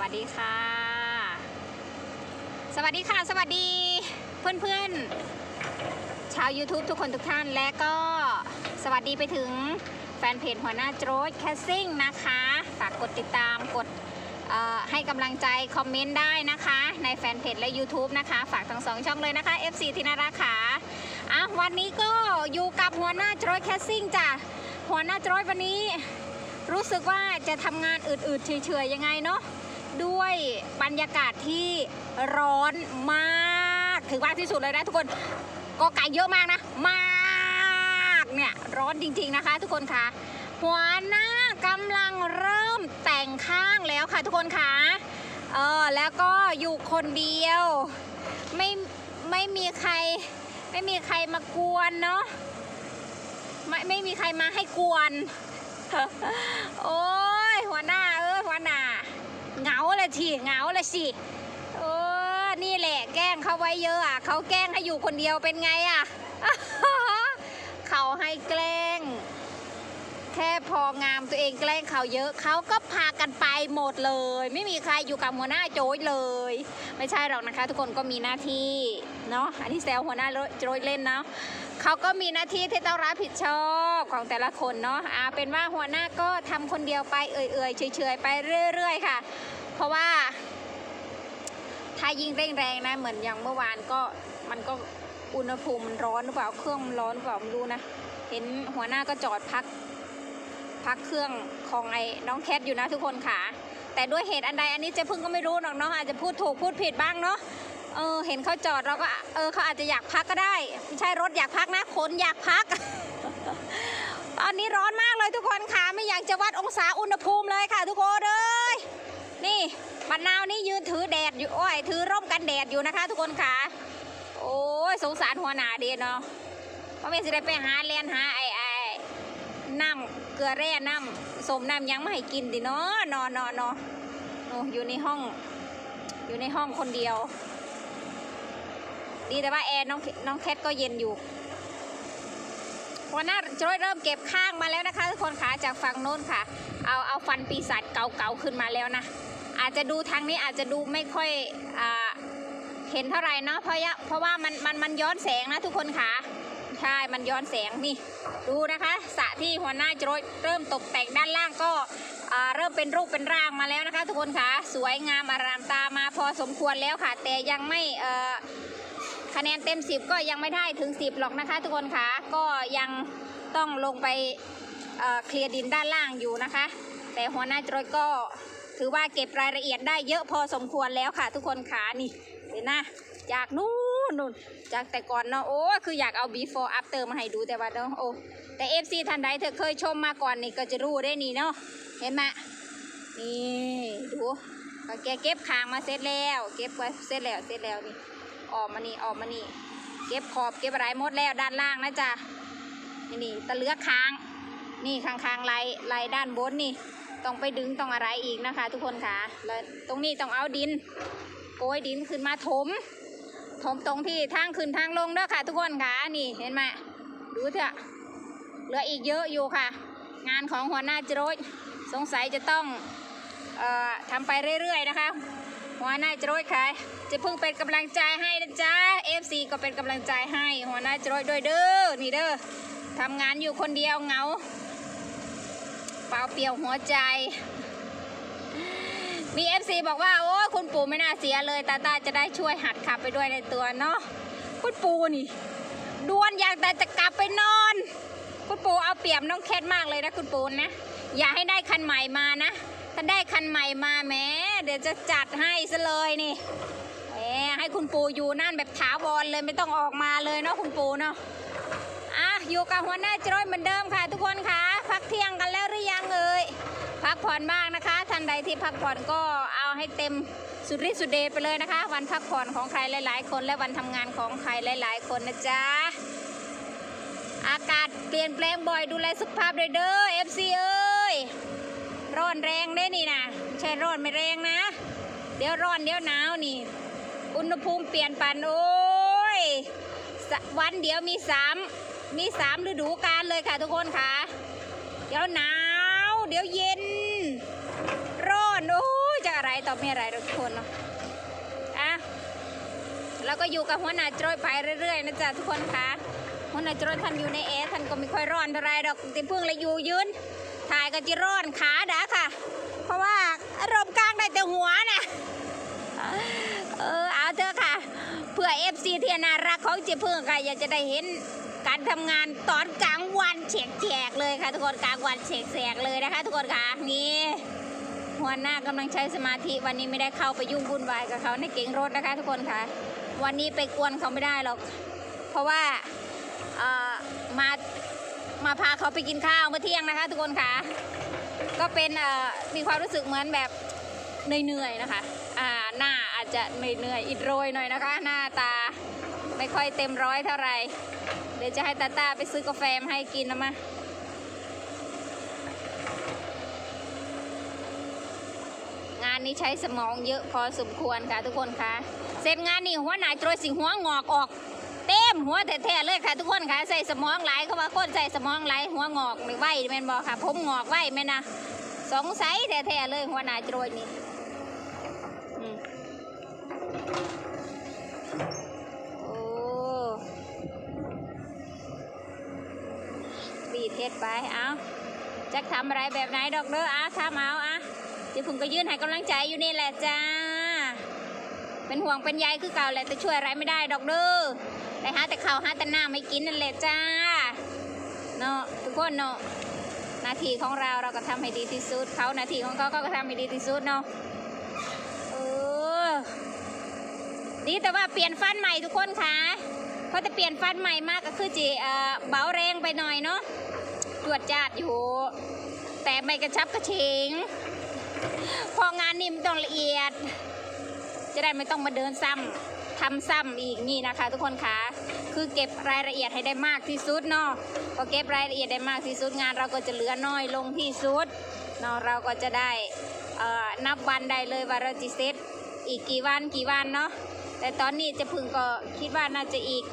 วัสดีค่ะ สวัสดีค่ะ สวัสดีเพื่อนๆชาว YouTube ทุกคนทุกท่านและก็สวัสดีไปถึงแฟนเพจหัวหน้าโจรแคสซิ่งนะคะ ฝากกดติดตามกดให้กำลังใจคอมเมนต์ได้นะคะ ในแฟนเพจและ YouTube นะคะ ฝากทั้งสองช่องเลยนะคะ FC ที่น่ารักค่ะอะวันนี้ก็อยู่กับหัวหน้าโจรแคสซิ่งจ้ะหัวหน้าโจรวันนี้รู้สึกว่าจะทำงานอืดๆเฉยๆยังไงเนาะ ด้วยบรรยากาศที่ร้อนมากถึงมากที่สุดเลยนะทุกคนก็ไก่เยอะมากนะ มากเนี่ยร้อนจริงๆนะคะ ทุกคนคะหัวหน้ากำลังเริ่มแต่งข้างแล้วค่ะ ทุกคนค่ะเออแล้วก็อยู่คนเดียว ไม่ไม่มีใคร ไม่มีใครมากวนเนาะไม่ไม่มีใครมาให้กวน โอ้ยหัวหน้าเออหัวหน้าเหงาเลยทีเหงาเลยสิเออนี่แหละแกล้งเขาไว้เยอะอะเขาแกล้งให้อยู่คนเดียวเป็นไงอะเขาให้แกล้ง แค่พองามตัวเองแกล้งเขาเยอะเขาก็พากันไปหมดเลย ไม่มีใครอยู่กับหัวหน้าโจยเลย ไม่ใช่หรอกนะคะ ทุกคนก็มีหน้าที่เนาะอันนี้แซวหัวหน้าโจยเล่นเนาะเขาก็มีหน้าที่ที่ต้องรับผิดชอบของแต่ละคนเนาะอาเป็นว่าหัวหน้าก็ทำคนเดียวไปเอื่อยๆเฉยๆไปเรื่อย ๆ ค่ะ เพราะว่าถ้ายิ่งเร่งแรงนะ เหมือนอย่างเมื่อวานก็มันก็อุณหภูมิมันร้อนหรือเปล่าเครื่องมันร้อนหรือเปล่าไม่รู้นะเห็นหัวหน้าก็จอดพัก พักเครื่องของไอ้น้องแคทอยู่นะทุกคนค่ะ แต่ด้วยเหตุอันใดอันนี้เจะพึ่งก็ไม่รู้หรอกเนาะอาจจะพูดถูกพูดผิดบ้างเนาะเออเห็นเขาจอดเราก็เออเขาอาจจะอยากพักก็ได้ไม่ใช่รถอยากพักนะคนอยากพัก ตอนนี้ร้อนมากเลยทุกคนค่ะไม่อยากจะวัดองศาอุณหภูมิเลยค่ะ ทุกคนเอ้ย นี่บันาวนี่ยืนถือแดดอยู่โอ้ยถือร่มกันแดดอยู่นะคะ ทุกคนค่ะโอ้ยสงสารหัวหนาเดีเนาะเพราะไม่สิได้ไปหาเลียนหาไอ้ไอ้น้ำเกลือแร่น้ำสมน้ำยังไม่ให้กินดิเนาะนอนนอนนอนโอ้อยู่ในห้อง อยู่ในห้องคนเดียว ดีแต่ว่าแอร์น้องน้องแคทก็เย็นอยู่วันหน้าจะเริ่มเก็บข้างมาแล้วนะคะ ทุกคนค่ะจากฝั่งโน้นค่ะ เอาเอาฟันปีศาจเก่าๆขึ้นมาแล้วนะ อาจจะดูทางนี้อาจจะดูไม่ค่อยอ่าเห็นเท่าไหร่เนาะเพราะยะเพราะว่ามันมันมันย้อนแสงนะทุกคนค่ะใช่มันย้อนแสงนี่ ดูนะคะสระที่หัวหน้าจะเริ่มตกแต่งด้านล่างก็เริ่มเป็นรูปเป็นร่างมาแล้วนะคะ ทุกคนค่ะ สวยงามอารามตามาพอสมควรแล้วค่ะ แต่ยังไม่ คะแนนเต็ม 10 ก็ยังไม่ได้ถึง 10 หรอกนะคะ ทุกคนคะก็ยังต้องลงไปเเคลียร์ดินด้านล่างอยู่นะคะ แต่หัวหน้าจรยก็ถือว่าเก็บรายละเอียดได้เยอะพอสมควรแล้วค่ะ ทุกคนขานี่เห็นนะจากนู้นนู่นจากแต่ก่อนเนาะโอ้คืออยากเอา before after มาให้ดูแต่ว่าเนาะโอ้แต่ FC ท่านใดเธอเคยชมมาก่อนนี่ก็จะรู้ได้นี่เนาะเห็นไหมนี่ดูก็แกเก็บคางมาเสร็จแล้ว เก็บไว้เสร็จแล้วเสร็จแล้วนี่ ออกมานี่ออกมานี่เก็บขอบเก็บอะไรหมดแล้วด้านล่างนะจ๊ะนี่นี่ตะเลือกค้าง นี่ข้างๆไหลไหลด้านบนนี่ ต้องไปดึงต้องอะไรอีกนะคะ ทุกคนค่ะแล้วตรงนี้ต้องเอาดิน โกยดินขึ้นมาถม ถมตรงที่ทางขึ้นทางลงด้อค่ะ ทุกคนค่ะนี่เห็นไหมดูเถอะเหลืออีกเยอะอยู่ค่ะ งานของหัวหน้าจรดสงสัยจะต้องออทำไปเรื่อยๆนะคะ หัวหน้าจรดค่ะจะเพิ่งเป็นกำลังใจให้นะจ๊ะ FC ก็เป็นกำลังใจให้ หัวหน้าจรดด้วยเด้อนี่เด้อทำงานอยู่คนเดียวเงาเปล่าเปลี่ยวหัวใจมี FC บอกว่าโอ้คุณปู่ไม่น่าเสียเลยตาตาจะได้ช่วยหัดขับไปด้วยในตัวเนาะคุณปู่นี่ดวนอยากแต่จะกลับไปนอน คุณปู่เอาเปรียบน้องแคทมากเลยนะคุณปู่นะ อย่าให้ได้คันใหม่มานะ ถ้าได้คันใหม่มาแม้ เดี๋ยวจะจัดให้ซะเลยนี่แหมให้คุณปู่อยู่นั่นแบบถาวรเลยไม่ต้องออกมาเลยเนาะคุณปู่เนาะอะอยู่กับหัวหน้าจรอยเหมือนเดิมค่ะ ทุกคนค่ะ พักเที่ยงกันแล้วหรือยังเอ่ยพักผ่อนบ้างนะคะท่านใดที่พักผ่อนก็เอาให้เต็มสุดฤทธิ์สุดเดชไปเลยนะคะ วันพักผ่อนของใครหลาย ๆ คนและวันทำงานของใครหลาย ๆ คนนะจ๊ะอากาศเปลี่ยนแปลงบ่อยดูแลสุขภาพด้วยเด้อ FC เอ้ ร้อนแรงได้นี่นะไม่ใช่ร้อนไม่แรงนะ เดี๋ยวร้อนเดี๋ยวหนาวนี่ อุณหภูมิเปลี่ยนปันโอ้ยวันเดียวมีสามมีสามฤดูกาลเลยค่ะทุกคนค่ะ เดี๋ยวหนาว เดี๋ยวเย็น ร้อนโอ้ยจะอะไรต่อไม่อะไรทุกคนเนาะอะแล้วก็อยู่กับหัวหน้าโจรไปเรื่อยๆนะจ๊ะทุกคนคะหัวหน้าโจรท่านอยู่ในแอร์ท่านก็ไม่ค่อยร้อนเท่าไรดอกติเพิ่งเลยอยู่ยืน ถ่ายก็จะร้อนขาดาค่ะ เพราะว่าอารมณ์กลางได้แต่หัวนะเออเอาเถอะค่ะ เพื่อเอฟซีที่น่ารักของเจเพิ่งค่ะ อยากจะได้เห็นการทำงานตอนกลางวันเฉกแฉกเลยค่ะ ทุกคนกลางวันเฉกแฉกเลยนะคะ ทุกคนค่ะนี่หัวหน้ากำลังใช้สมาธิวันนี้ไม่ได้เข้าไปยุ่งวุ่นวายกับเขาในเก๋งรถนะคะ ทุกคนค่ะ วันนี้ไปกวนเขาไม่ได้หรอก เพราะว่าเอ่อมา มาพาเขาไปกินข้าวเมื่อเที่ยงนะคะ ทุกคนค่ะ ก็เป็นมีความรู้สึกเหมือนแบบเหนื่อยๆนะคะอ่าหน้าอาจจะเหนื่อยๆอิดโรยหน่อยนะคะ หน้าตาไม่ค่อยเต็มร้อยเท่าไหร่เดี๋ยวจะให้ตาตาไปซื้อกาแฟมาให้กินนะมางานนี้ใช้สมองเยอะพอสมควรค่ะทุกคนคะเสร็จงานนี่หัวหน้าโจรสิงหัวงอกออก ต็มหัวแท้ๆเลยค่ะ ทุกคนค่ะใส่สมองไหลเขาว่าคนใส่สมองไหลหัวงอกหรือไหวแม่นบอกค่ะ ผมงอกไหวแม่นนะสงสัยแท้ๆเลยหัวหน้าโจรนี่โอ้บีเทศไปเอาจะทำอะไรแบบไหนดอกเด้ออะทำเอาอะเดี๋ยวผมก็ยื่นให้กำลังใจอยู่นี่แหละจ้า เป็นห่วงเป็นใยคือเก่าแหละแต่ช่วยอะไรไม่ได้ดอกเด้อ แต่หาแต่ข้าวหาแต่น้ำไม่กินนั่นแหละจ้าเนาะทุกคนเนาะหน้าที่ของเราเราก็ทำให้ดีที่สุดเขาหน้าที่ของเขาก็ทำให้ดีที่สุดเนาะเออดีแต่ว่าเปลี่ยนฟันใหม่ทุกคนค่ะเพราจะเปลี่ยนฟันใหม่มากก็คือจีเอ่อเบาแรงไปหน่อยเนาะตรวจจัดอยู่แต่ไม่กระชับกระเฉงพองานนี่มันต้องละเอียด จะได้ไม่ต้องมาเดินซ้ำ ทำซ้ำอีกนี่นะคะ ทุกคนคะคือเก็บรายละเอียดให้ได้มากที่สุดเนาะพอเก็บรายละเอียดได้มากที่สุดงาน เราก็จะเหลือน้อยลงที่สุดเนาะเราก็จะได้นับวันได้เลยว่าเราจะเซตอีกกี่วันกี่วันเนาะแต่ตอนนี้จะพึงก็คิดว่าน่าจะอีก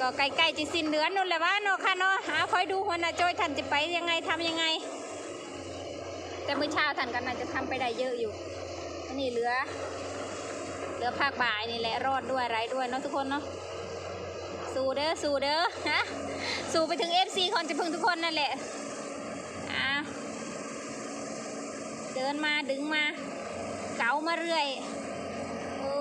ก็ใกล้ๆจะสิ้นเดือนนู่นแหละว่าเนาะค่ะเนาะหาคอยดูหัวหน้าโจ้ยท่านจะไปยังไงทำยังไง แต่เมื่อเช้าท่านก็น่าจะทำไปได้เยอะอยู่อันนี้เหลือ ลือภาคบ่ายนี่แหละรอดด้วยไรด้วยเนาะทุกคนเนาะสู้เด้อสู้เด้อฮะสู้ไปถึงเอฟซีคนจะพึ่งทุกคนนั่นแหละอะเดินมาดึงมา เก๋ามาเรื่อยโอ้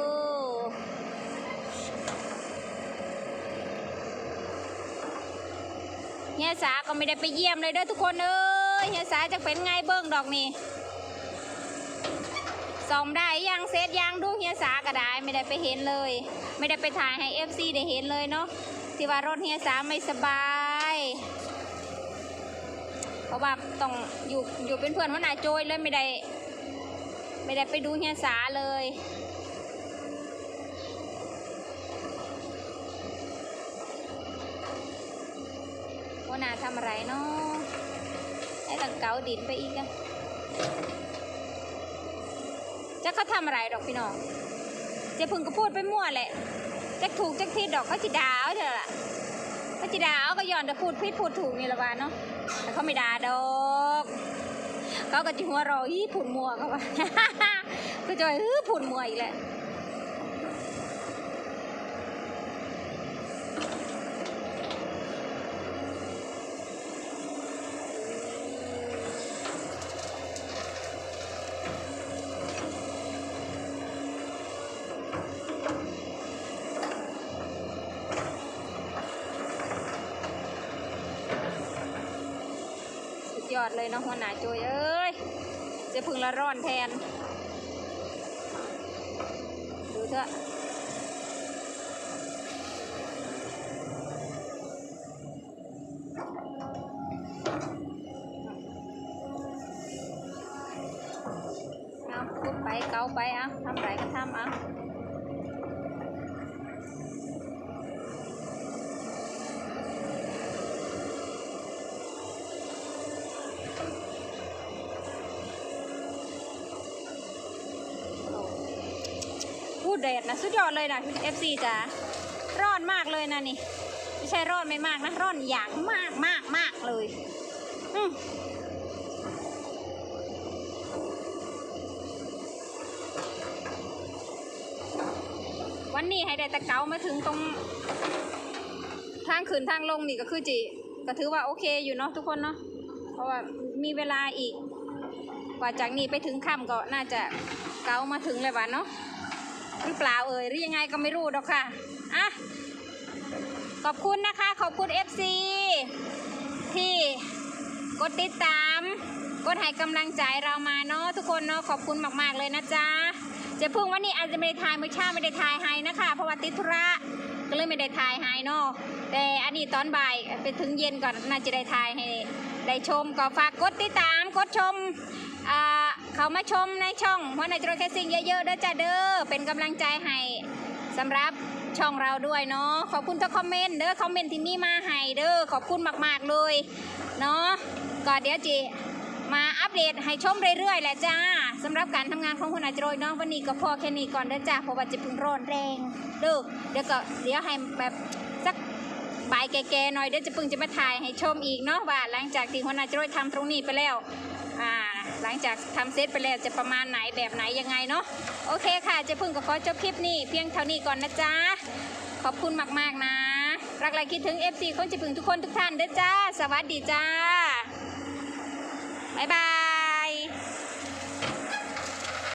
เฮียสาก็ไม่ได้ไปเยี่ยมเลยเด้อทุกคนเอ้ยเฮียสาจะเป็นไงเบิ้งดอกนี่ ส่องได้ยังเซตยังดูเฮียสาก็ได้ไม่ได้ไปเห็นเลย ไม่ได้ไปถ่ายให้ FC ได้เห็นเลยเนาะที่ว่ารถเฮียสาไม่สบายเพราะว่าต้องอยู่อยู่เป็นเพื่อนหัวหน้าโจยเลยไม่ได้ ไม่ได้ไปดูเฮียสาเลยหัวหน้าทำอะไรเนาะไอ้ตังเกาดินไปอีกอะ จะเขาทำอะไรดอกพี่น้องเจะพึ่งก็พูดไปมั่วแหละจะถูกจะผิดดอกเขาจิดาวเถอะล่ะเขาจิดาวก็ย้อนจะพูดผิดพูดถูกนี่ละวานเนาะแต่เขาไม่ด่าดอกเขาก็จิหัวเรออีผุนมัวเขาว่าก็จะเออผุนมัวอีกแหละ สุดยอดเลยเนาะหัวหน้าโจยเอ้ยจะพึ่งละร้อนแทน ดูเถอะเอาพูดไปเกาไปเอาทำไรก็ทำเอา เดดนะสุดยอดเลยนะ FC จ้าร้อนมากเลยนะนี่ ไม่ใช่ร้อนไม่มากนะร้อนอยางมากมากมากเลยอืมวันนี้ให้ได้ตะเกามาถึงตรง ทางขึ้นทางลงนี่ก็คือจีก็ถือว่าโอเคอยู่เนาะทุกคนเนาะเพราะว่ามีเวลาอีก กว่าจากนี้ไปถึงค่ำก็น่าจะเกามาถึงเลยวันเนาะ หรือเปล่าเอ่ยหรือยังไงก็ไม่รู้ดอกค่ะอะขอบคุณนะคะ ขอบคุณ FC ที่กดติดตาม กดให้กำลังใจเรามาเนาะทุกคนเนาะขอบคุณมากๆเลยนะจ๊ะเจะพึ่งวันนี้อาจจะไม่ได้ถ่ายมือเช้าไม่ได้ถ่ายให้นะคะ เพราะว่าติดธุระก็เลยไม่ได้ถ่ายให้เนาะแต่อันนี้ตอนบ่ายไปถึงเย็นก่อนน่าจะได้ถ่ายให้ได้ชมก็ฝากกดติดตามกดชมอ่า เขามาชมในช่องหัวในโจรแคสซิ่งเยอะๆเด้อจ้าเด้อเป็นกำลังใจให้สำหรับช่องเราด้วยเนาะขอบคุณทุกคอมเมนต์เด้อคอมเมนต์ที่มีมาให้เด้อขอบคุณมากๆเลยเนาะก็เดี๋ยวจีมาอัปเดตให้ชมเรื่อยๆแหละจ้าสำหรับการทำงานของคุณอาจารย์เนาะวันนี้ก็พอแค่นี้ก่อนเด้อจ้าเพราะว่าจะเพิ่งร้อนแรงเด้อเดี๋ยวก็เดี๋ยวให้แบบสักบ่ายแก่ๆหน่อยเดี๋ยวจะเพิ่งจะมาถ่ายให้ชมอีกเนาะว่าหลังจากที่คุณอาจารย์ทำตรงนี้ไปแล้ว หลังจากทำเซตไปแล้วจะประมาณไหนแบบไหนยังไงเนาะโอเคค่ะเจะพึ่งกับขอจบคลิปนี้เพียงเท่านี้ก่อนนะจ๊ะขอบคุณมากๆนะ รักและคิดถึง FC คนจะพึ่งทุกคนทุกท่านเด้อจ้า สวัสดีจ้าบ๊ายบาย